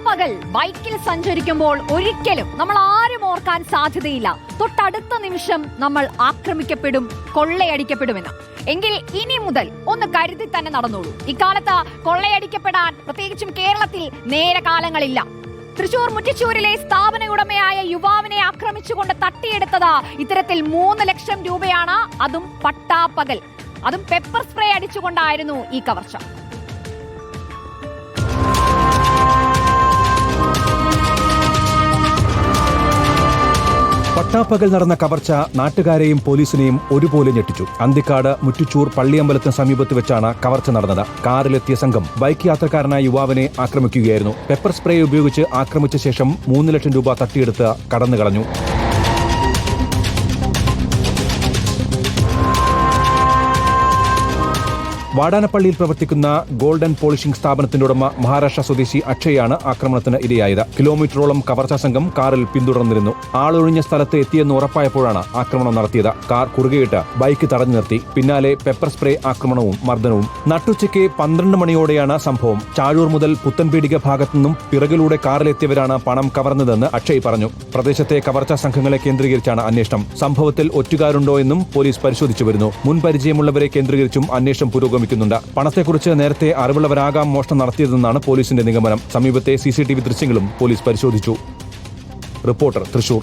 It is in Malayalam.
പട്ടാപ്പകൽ ബൈക്കിൽ സഞ്ചരിക്കുമ്പോൾ ഒരിക്കലും നമ്മൾ ആരും ഓർക്കാൻ സാധ്യതയില്ല. തൊട്ടടുത്ത നിമിഷം നമ്മൾ ആക്രമിക്കപ്പെടും കൊള്ളയടിക്കപ്പെടുമെന്ന്. എങ്കിൽ ഇനി മുതൽ ഒന്ന് കരുതി തന്നെ നടന്നോളൂ. ഇക്കാലത്ത് കൊള്ളയടിക്കപ്പെടാൻ പ്രത്യേകിച്ചും കേരളത്തിൽ നേരെ കാലങ്ങളില്ല. തൃശൂർ മുറ്റിച്ചൂരിലെ സ്ഥാപന ഉടമയായ യുവാവിനെ ആക്രമിച്ചുകൊണ്ട് തട്ടിയെടുത്തത് ഇത്തരത്തിൽ മൂന്ന് ലക്ഷം രൂപയാണ്. അതും പട്ടാപ്പകൽ. അതും പെപ്പർ സ്പ്രേ അടിച്ചുകൊണ്ടായിരുന്നു ഈ കവർച്ച. പട്ടാപ്പകൽ നടന്ന കവർച്ച നാട്ടുകാരെയും പോലീസിനെയും ഒരുപോലെ ഞെട്ടിച്ചു. അന്തിക്കാട് മുറ്റുച്ചൂർ പള്ളിയമ്പലത്തിന് സമീപത്ത് വെച്ചാണ് കവർച്ച നടന്നത്. കാറിലെത്തിയ സംഘം ബൈക്ക് യാത്രക്കാരനായ യുവാവിനെ ആക്രമിക്കുകയായിരുന്നു. പെപ്പർ സ്പ്രേ ഉപയോഗിച്ച് ആക്രമിച്ച ശേഷം മൂന്ന് ലക്ഷം രൂപ തട്ടിയെടുത്ത് കടന്നു കളഞ്ഞു വാടാനപ്പള്ളിയിൽ പ്രവർത്തിക്കുന്ന ഗോൾഡൻ പോളിഷിംഗ് സ്ഥാപനത്തിന്റെ ഉടമ മഹാരാഷ്ട്ര സ്വദേശി അക്ഷയാണ് ആക്രമണത്തിന് ഇരയായത്. കിലോമീറ്ററോളം കവർച്ചാ സംഘം കാറിൽ പിന്തുടർന്നിരുന്നു. ആളൊഴിഞ്ഞ സ്ഥലത്ത് എത്തിയെന്ന് ഉറപ്പായപ്പോഴാണ് ആക്രമണം നടത്തിയത്. കാർ കുറുകെയിട്ട് ബൈക്ക് തടഞ്ഞു നിർത്തി. പിന്നാലെ പെപ്പർ സ്പ്രേ ആക്രമണവും മർദ്ദനവും. നട്ടുച്ചയ്ക്ക് പന്ത്രണ്ട് മണിയോടെയാണ് സംഭവം. ചാഴൂർ മുതൽ പുത്തൻപീടിക ഭാഗത്തു നിന്നും പിറകിലൂടെ കാറിലെത്തിയവരാണ് പണം കവർന്നതെന്ന് അക്ഷയ് പറഞ്ഞു. പ്രദേശത്തെ കവർച്ചാ സംഘങ്ങളെ കേന്ദ്രീകരിച്ചാണ് അന്വേഷണം. സംഭവത്തിൽ ഒറ്റുകാരുണ്ടോ എന്നും പോലീസ് പരിശോധിച്ചു വരുന്നു. മുൻപരിചയമുള്ളവരെ കേന്ദ്രീകരിച്ചും അന്വേഷണം പുരോഗമിക്കുന്നുണ്ട് പണത്തെക്കുറിച്ച് നേരത്തെ അറിവുള്ളവരാകാം മോഷണം നടത്തിയതെന്നാണ് പോലീസിന്റെ നിഗമനം. സമീപത്തെ സിസിടിവി ദൃശ്യങ്ങളും പോലീസ് പരിശോധിച്ചു. റിപ്പോർട്ടർ തൃശൂർ.